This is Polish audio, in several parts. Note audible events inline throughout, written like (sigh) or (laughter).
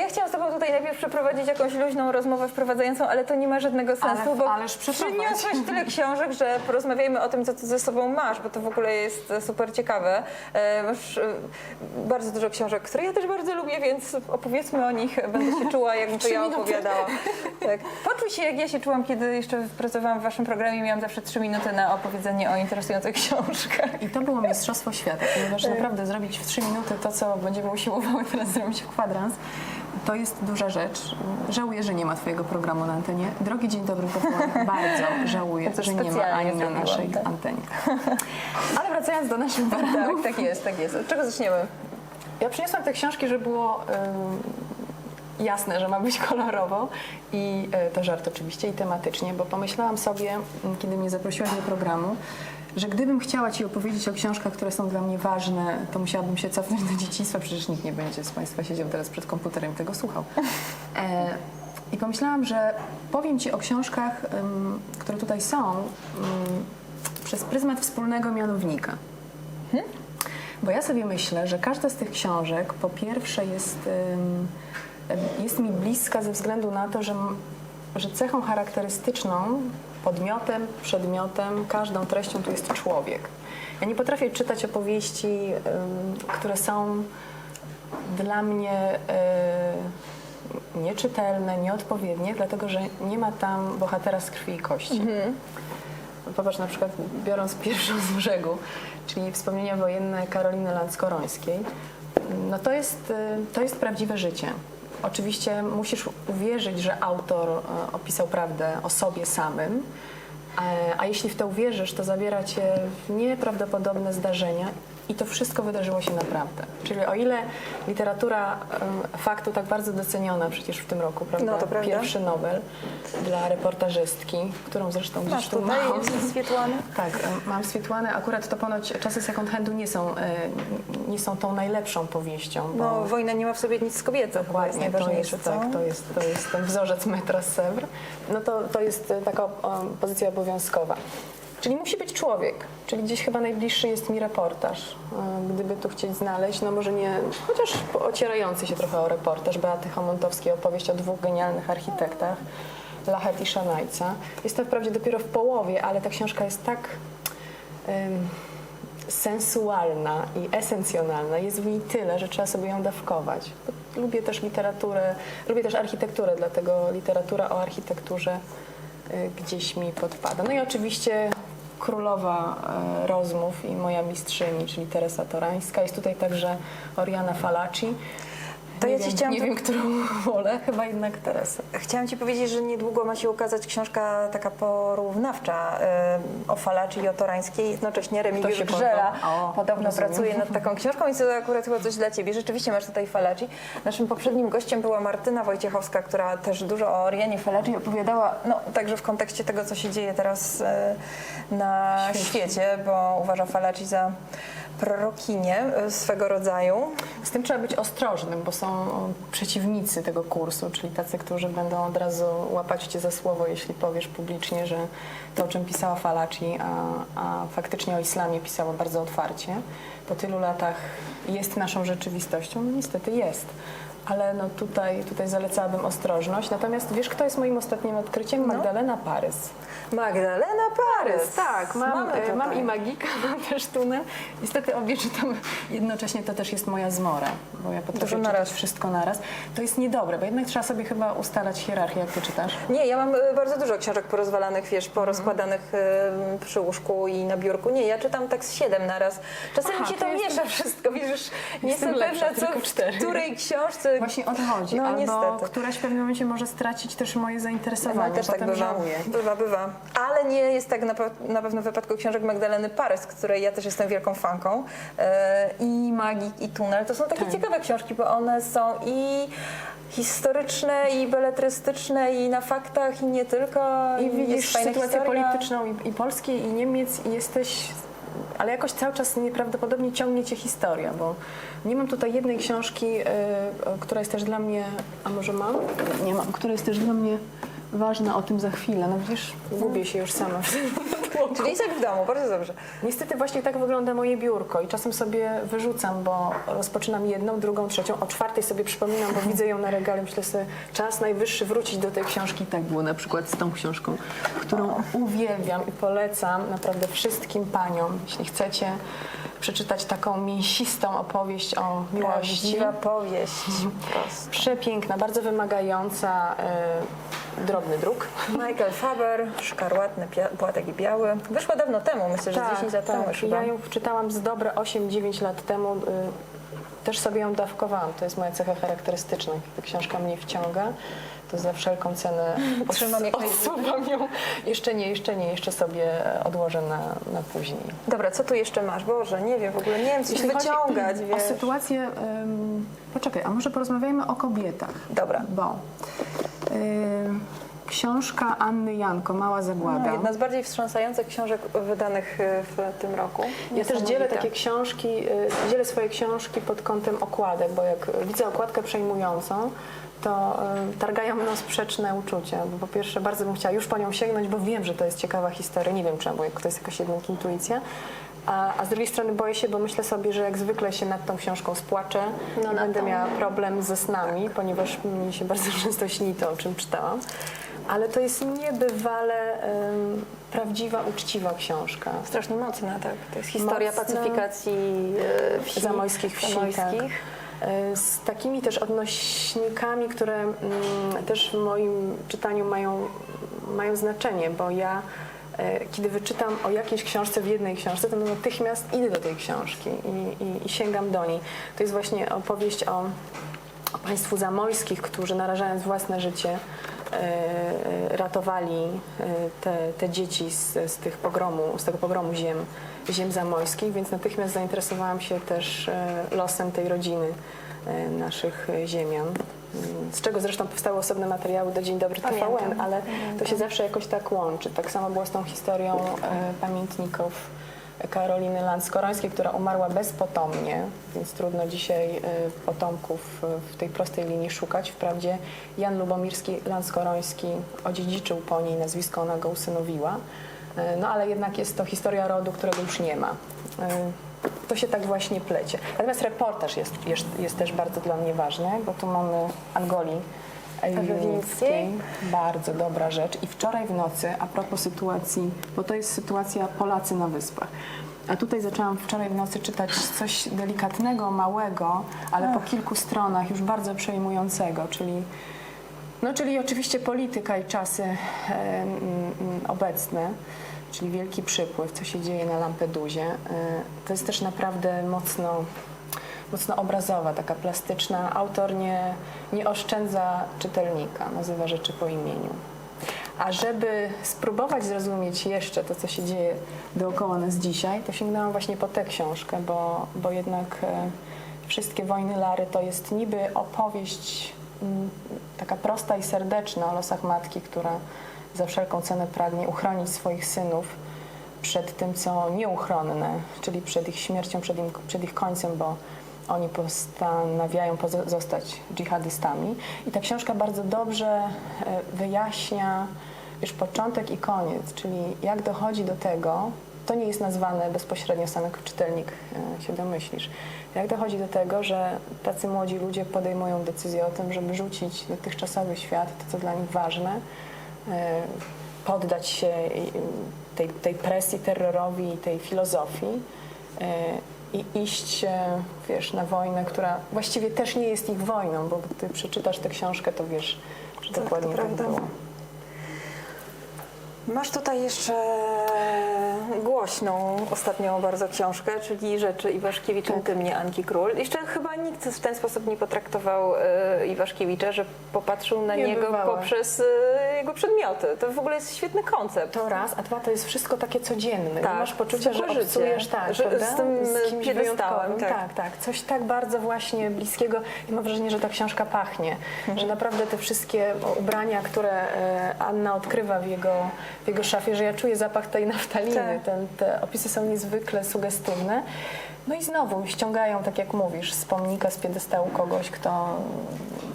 ja chciałam z tobą tutaj najpierw przeprowadzić jakąś luźną rozmowę wprowadzającą, ale to nie ma żadnego sensu, Ale- bo ależ przeprowadź. przyniosłaś tyle książek, że porozmawiajmy o tym, co ty ze sobą masz, bo to w ogóle jest e, super ciekawe. E, Masz e, bardzo dużo książek, które ja też bardzo lubię, więc opowiedzmy o nich. Będę się czuła, jakbym (laughs) to ja minuty. opowiadała. Tak. Poczuj się, jak ja się czułam, kiedy jeszcze pracowałam w waszym programie. Miałam zawsze trzy minuty na opowiedzenie o interesujących książkach. I to było Mistrzostwo Świata, ponieważ naprawdę zrobić w trzy minuty to, co będziemy usiłowały teraz zrobić w kwadrans, to jest duża rzecz. Żałuję, że nie ma Twojego programu na antenie. Drogi Dzień Dobry Kochani, (laughs) bardzo żałuję, że nie ma ani na naszej tak. antenie. (laughs) Ale wracając do naszych baranów. Tak, tak jest, tak jest. Od czego zaczniemy? Ja przyniosłam te książki, żeby było ym, jasne, że ma być (laughs) kolorowo i y, to żart oczywiście i tematycznie, bo pomyślałam sobie, kiedy mnie zaprosiłaś do programu, że gdybym chciała Ci opowiedzieć o książkach, które są dla mnie ważne, to musiałabym się cofnąć do dzieciństwa, przecież nikt nie będzie z Państwa siedział teraz przed komputerem i tego słuchał. E, I pomyślałam, że powiem Ci o książkach, ym, które tutaj są, ym, przez pryzmat wspólnego mianownika. Bo ja sobie myślę, że każda z tych książek po pierwsze jest, ym, jest mi bliska ze względu na to, że, że cechą charakterystyczną, podmiotem, przedmiotem, każdą treścią tu jest człowiek. Ja nie potrafię czytać opowieści, które są dla mnie nieczytelne, nieodpowiednie, dlatego że nie ma tam bohatera z krwi i kości. Popatrz na przykład, biorąc (laughs) pierwszą z brzegu, czyli wspomnienia wojenne Karoliny Landskorońskiej, no to jest, to jest prawdziwe życie. Oczywiście musisz uwierzyć, że autor e, opisał prawdę o sobie samym, e, a jeśli w to uwierzysz, to zabiera cię w nieprawdopodobne zdarzenia i to wszystko wydarzyło się naprawdę. Czyli o ile literatura faktu tak bardzo doceniona przecież w tym roku, prawda? No, to prawda. Pierwszy Nobel dla reportażystki, którą zresztą gdzieś Masz tu tutaj mam. Swietłany? Tak, mam Swietłanę. Akurat to ponoć czasy second handu nie są, e, nie są tą najlepszą powieścią. Bo No, wojna nie ma w sobie nic z kobietą. Dokładnie, to jest, tak, to jest, to jest ten wzorzec metra Sewr. No to, to jest taka pozycja obowiązkowa. Czyli musi być człowiek, czyli gdzieś chyba najbliższy jest mi reportaż. E, Gdyby tu chcieć znaleźć, no może nie, chociaż ocierający się trochę o reportaż Beaty Homontowskiej, opowieść o dwóch genialnych architektach, Lachet i Szanajca. Jestem wprawdzie dopiero w połowie, ale ta książka jest tak em, sensualna i esencjonalna. Jest w niej tyle, że trzeba sobie ją dawkować. Lubię też literaturę, lubię też architekturę, dlatego literatura o architekturze y, gdzieś mi podpada. No i oczywiście królowa e, rozmów i moja mistrzyni, czyli Teresa Torańska. Jest tutaj także Oriana Falaci. To nie ja ci wiem, chciałam nie wiem, którą wolę, chyba jednak Teresa. Chciałam Ci powiedzieć, że niedługo ma się ukazać książka taka porównawcza y, o Falaczy i o Torańskiej. Jednocześnie Remigiusz Grzela? O, podobno rozumiem. pracuje nad taką książką i to akurat chyba coś dla Ciebie. Rzeczywiście masz tutaj Falaci. Naszym poprzednim gościem była Martyna Wojciechowska, która też dużo o Orianie Falaci opowiadała, no także w kontekście tego, co się dzieje teraz y, na Świecie. świecie, bo uważa Falaci za prorokinię y, swego rodzaju. Z tym trzeba być ostrożnym, bo są przeciwnicy tego kursu, czyli tacy, którzy będą od razu łapać cię za słowo, jeśli powiesz publicznie, że to, o czym pisała Falaci, a, a faktycznie o islamie pisała bardzo otwarcie, po tylu latach jest naszą rzeczywistością. No niestety jest. Ale no tutaj, tutaj zalecałabym ostrożność. Natomiast wiesz, kto jest moim ostatnim odkryciem? Magdalena Parys. Magdalena Parys. Tak, mam, Mamy e, tutaj. mam i magika, (laughs) mam też tunel. Niestety obie czytam jednocześnie, to też jest moja zmora, bo ja potrafię Dużo czytać naraz. wszystko naraz. To jest niedobre, bo jednak trzeba sobie chyba ustalać hierarchię, jak ty czytasz. Nie, ja mam y, bardzo dużo książek porozwalanych, wiesz, porozkładanych y, przy łóżku i na biurku. Nie, ja czytam tak z siedem naraz. Czasem Aha, mi się to to jest- miesza wszystko, wiesz, nie Jestem lepsza, pewna, co w której książce... Właśnie o to chodzi, No, albo niestety. któraś w pewnym momencie może stracić też moje zainteresowanie, No, też tak bywa. żałuję. bywa, bywa. Ale nie jest tak na, na pewno w wypadku książek Magdaleny Parys, której ja też jestem wielką fanką. E, I Magik, i Tunel. To są takie Tak. ciekawe książki, bo one są i historyczne, i beletrystyczne, i na faktach, i nie tylko. I widzisz sytuację historia. polityczną i, i Polski, i Niemiec i jesteś... Ale jakoś cały czas nieprawdopodobnie ciągnie cię historia, bo nie mam tutaj jednej książki, y, która jest też dla mnie... A może mam? Nie mam. Która jest też dla mnie ważna, o tym za chwilę. No widzisz, gubię się już sama Czyli jest jak w domu, bardzo dobrze. Niestety właśnie tak wygląda moje biurko i czasem sobie wyrzucam, bo rozpoczynam jedną, drugą, trzecią, o czwartej sobie przypominam, bo widzę ją na regale, myślę sobie, czas najwyższy wrócić do tej książki. Tak było na przykład z tą książką, którą uwielbiam i polecam naprawdę wszystkim paniom, jeśli chcecie przeczytać taką mięsistą opowieść o miłości. Prawdziwa powieść. Prosto. Przepiękna, bardzo wymagająca, e, drobny druk. Michael Faber, Szkarłatny Płatek i Biały. Wyszła dawno temu, myślę, że 10 lat temu już chyba. Tak, Ja ją czytałam z dobre 8-9 lat temu. y, Też sobie ją dawkowałam. To jest moja cecha charakterystyczna. Ta książka mnie wciąga, to za wszelką cenę (laughs) Trzymam jak odsuwam ją. Jeszcze nie, jeszcze nie, jeszcze sobie odłożę na, na później. Dobra, co tu jeszcze masz? Boże, nie wiem w ogóle, nie wiem co wyciągać, o wiesz. sytuację, ym, poczekaj, a może porozmawiajmy o kobietach, Dobra. bo książka Anny Janko, Mała Zagłada. No, jedna z bardziej wstrząsających książek wydanych y, w tym roku. Ja też dzielę takie książki, y, dzielę swoje książki pod kątem okładek, bo jak widzę okładkę przejmującą, to y, targają mną sprzeczne uczucia. Bo po pierwsze bardzo bym chciała już po nią sięgnąć, bo wiem, że to jest ciekawa historia. Nie wiem czemu, jak to jest jakaś jednak intuicja. A, a z drugiej strony boję się, bo myślę sobie, że jak zwykle się nad tą książką spłaczę No i będę to- miała problem ze snami, ponieważ mi się bardzo (laughs) często śni to, o czym czytałam. Ale to jest niebywale prawdziwa, uczciwa książka. Strasznie mocna, tak. To jest historia Mocna. pacyfikacji y, wsi. zamojskich wsi. zamojskich. Tak. E, Z takimi też odnośnikami, które mm, też w moim czytaniu mają, mają znaczenie, bo ja e, kiedy wyczytam o jakiejś książce w jednej książce, to natychmiast idę do tej książki i, i, i sięgam do niej. To jest właśnie opowieść o, o państwu zamojskich, którzy narażając własne życie e, ratowali e, te, te dzieci z, z, tych pogromu, z tego pogromu ziem, ziem zamojskich, więc natychmiast zainteresowałam się też e, losem tej rodziny e, naszych e, ziemian. Z czego zresztą powstały osobne materiały do Dzień Dobry TVN, Pamiętam, ale to się zawsze jakoś tak łączy. Tak samo było z tą historią e, pamiętników Karoliny Landskorońskiej, która umarła bezpotomnie, więc trudno dzisiaj e, potomków e, w tej prostej linii szukać. Wprawdzie Jan Lubomirski Landskoroński odziedziczył po niej nazwisko, ona go usynowiła, E, no ale jednak jest to historia rodu, którego już nie ma. To się tak właśnie plecie. Natomiast reportaż jest, jest, jest też bardzo dla mnie ważny, bo tu mamy Angoli Ewilickiej. Bardzo dobra rzecz. I wczoraj w nocy, a propos sytuacji, bo to jest sytuacja Polacy na wyspach. A tutaj zaczęłam wczoraj w nocy czytać coś delikatnego, małego, ale po kilku stronach już bardzo przejmującego, czyli no, czyli oczywiście polityka i czasy e, mm, obecne, czyli wielki przypływ, co się dzieje na Lampedusie. E, to jest też naprawdę mocno, mocno obrazowa, taka plastyczna. Autor nie, nie oszczędza czytelnika, nazywa rzeczy po imieniu. A żeby spróbować zrozumieć jeszcze to, co się dzieje dookoła nas dzisiaj, to sięgnęłam właśnie po tę książkę, bo, bo jednak e, wszystkie wojny Lary to jest niby opowieść taka prosta i serdeczna o losach matki, która za wszelką cenę pragnie uchronić swoich synów przed tym, co nieuchronne, czyli przed ich śmiercią, przed, im, przed ich końcem, bo oni postanawiają pozostać dżihadystami. I ta książka bardzo dobrze e, wyjaśnia już początek i koniec, czyli jak dochodzi do tego, to nie jest nazwane bezpośrednio, sam jako czytelnik e, się domyślisz, jak dochodzi do tego, że tacy młodzi ludzie podejmują decyzję o tym, żeby rzucić dotychczasowy świat, to co dla nich ważne, e, poddać się tej, tej presji, terrorowi i tej filozofii i iść, e, wiesz, na wojnę, która właściwie też nie jest ich wojną, bo ty przeczytasz tę książkę, to wiesz, że Tak, dokładnie tak było. Masz tutaj jeszcze głośną ostatnią bardzo książkę, czyli Rzeczy Iwaszkiewicz intymnie Anki Król. Jeszcze chyba nikt w ten sposób nie potraktował e, Iwaszkiewicza, że popatrzył na Nie niego poprzez e, jego przedmioty. To w ogóle jest świetny koncept. To raz, a dwa to jest wszystko takie codzienne. Tak, masz poczucia, że obcujesz tak, Że prawda? z tym kimś piedestałem, wyjątkowym. tak. Tak, tak. Coś tak bardzo właśnie bliskiego. I mam wrażenie, że ta książka pachnie. Mhm. Że naprawdę te wszystkie ubrania, które e, Anna odkrywa w jego, w jego szafie, że ja czuję zapach tej naftaliny. Tak. Ten, te opisy są niezwykle sugestywne. No i znowu ściągają, tak jak mówisz, z pomnika, z piedestału kogoś, kto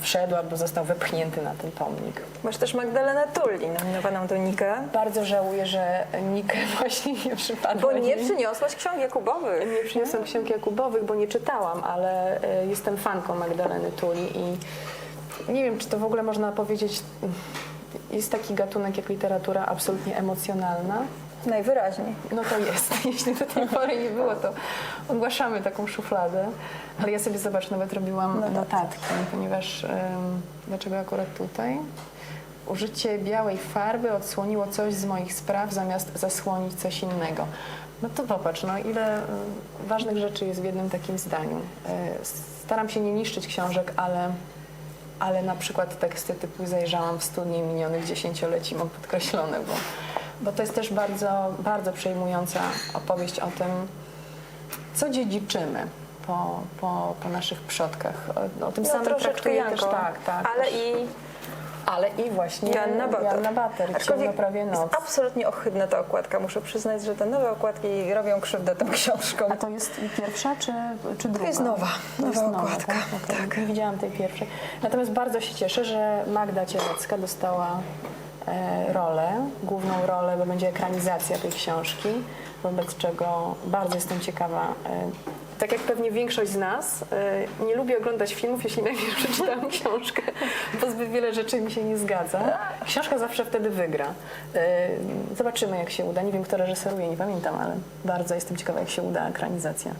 wszedł albo został wepchnięty na ten pomnik. Masz też Magdalenę Tulli nominowaną do Nikę, Bardzo żałuję, że Nikę (laughs) właśnie nie przypadła. bo nie przyniosłaś ksiąg Jakubowych. Nie przyniosłam ksiąg Jakubowych, bo nie czytałam, ale e, jestem fanką Magdaleny Tuli i nie wiem, czy to w ogóle można powiedzieć. Jest taki gatunek jak literatura absolutnie emocjonalna. Najwyraźniej. No to jest. (laughs) Jeśli do tej pory nie było, to ogłaszamy taką szufladę. Ale ja sobie, zobacz, nawet robiłam notatki, ponieważ em, dlaczego akurat tutaj? Użycie białej farby odsłoniło coś z moich spraw, zamiast zasłonić coś innego. No to popatrz, no ile ważnych rzeczy jest w jednym takim zdaniu. E, Staram się nie niszczyć książek, ale, ale na przykład teksty typu zajrzałam w studnie minionych dziesięcioleci mam podkreślone, bo, bo to jest też bardzo, bardzo przejmująca opowieść o tym, co dziedziczymy po, po, po naszych przodkach. O, o tym No, samym troszeczkę traktuję też, Janko, tak, tak. ale i ale i właśnie Joanna Bator. Joanna Ciemno prawie noc. jest absolutnie ohydna ta okładka. Muszę przyznać, że te nowe okładki robią krzywdę tym książkom. A to jest pierwsza czy, czy druga? jest nowa, To nowa jest okładka, tak? Okej. Nie widziałam tej pierwszej. Natomiast bardzo się cieszę, że Magda Cielecka dostała rolę, główną rolę, bo będzie ekranizacja tej książki, wobec czego bardzo jestem ciekawa. E, tak jak pewnie większość z nas, e, nie lubię oglądać filmów, jeśli najpierw (laughs) przeczytałam książkę, bo zbyt wiele rzeczy mi się nie zgadza. Książka zawsze wtedy wygra. E, zobaczymy, jak się uda. Nie wiem, kto reżyseruje, nie pamiętam, ale bardzo jestem ciekawa, jak się uda ekranizacja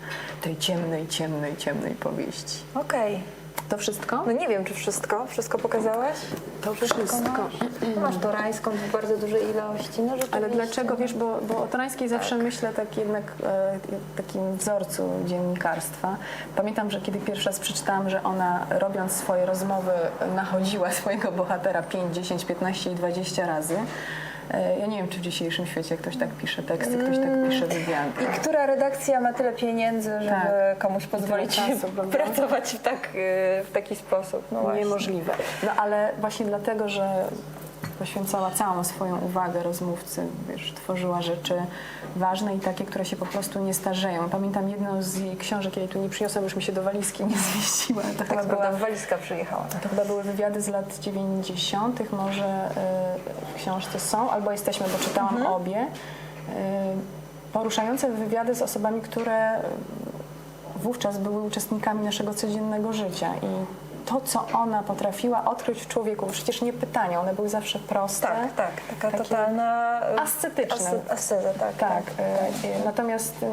tej ciemnej, ciemnej, ciemnej powieści. Okej. To wszystko? No nie wiem, czy wszystko. Wszystko pokazałaś? To wszystko. Masz, masz torańską w bardzo dużej ilości. No, Ale dlaczego, wiesz, bo, bo o Torańskiej zawsze myślę tak jednak e, takim wzorcu dziennikarstwa. Pamiętam, że kiedy pierwszy raz przeczytałam, że ona robiąc swoje rozmowy nachodziła (laughs) swojego bohatera 5, 10, 15 i 20 razy. E, ja nie wiem, czy w dzisiejszym świecie ktoś tak pisze teksty, ktoś tak pisze wywiady. I która redakcja ma tyle pieniędzy, żeby Tak. komuś pozwolić czasu, (laughs) pracować w, tak, y, w taki sposób? No. Niemożliwe. No ale właśnie dlatego, że poświęcała całą swoją uwagę rozmówcy, wiesz, tworzyła rzeczy ważne i takie, które się po prostu nie starzeją. Pamiętam jedną z jej książek, jej tu nie przyniosłam, już mi się do walizki nie (laughs) zmieściła. To chyba Tak, była była walizka przyjechała. to chyba były wywiady z lat 90., może y, w książce są, albo jesteśmy, bo czytałam obie. Y, poruszające wywiady z osobami, które y, wówczas były uczestnikami naszego codziennego życia i to, co ona potrafiła odkryć w człowieku, przecież nie pytania, one były zawsze proste. Tak, tak. Taka Takie totalna... y, ascetyczne. asce- Asceza, tak. Tak, y, y, natomiast y,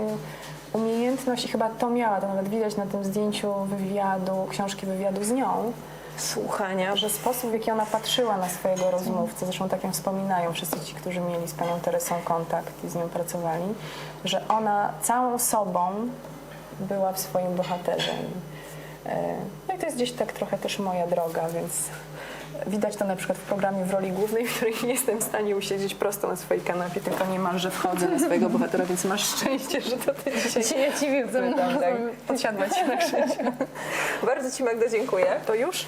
umiejętność, i chyba to miała, to nawet widać na tym zdjęciu wywiadu, książki wywiadu z nią, Słuchania. że sposób, w jaki ona patrzyła na swojego rozmówcę, zresztą tak ją wspominają wszyscy ci, którzy mieli z panią Teresą kontakt i z nią pracowali, że ona całą sobą była w swoim bohaterze. E, No i to jest gdzieś tak trochę też moja droga, więc widać to na przykład w programie w roli głównej, w której nie jestem w stanie usiedzieć prosto na swojej kanapie, tylko niemalże wchodzę na swojego bohatera, więc masz szczęście, że to ty dzisiaj Ja ci pytam, tak. podsiadłaś na krzyż. (laughs) Bardzo Ci Magda dziękuję. To już?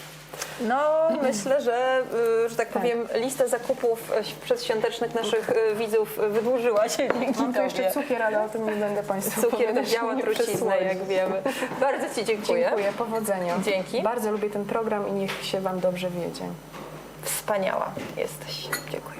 No, myślę, że, y, że tak, Tak. powiem, lista zakupów y, przedświątecznych naszych y, widzów wydłużyła się dzięki Mam tu jeszcze Tobie. cukier, ale o tym nie będę Państwu Cukier to opowiadać, działa nie truciznę, przesłodzić. jak wiemy. Bardzo Ci dziękuję. Dziękuję, powodzenia. Dzięki. Bardzo lubię ten program i niech się Wam dobrze wiedzie. Wspaniała jesteś. Dziękuję.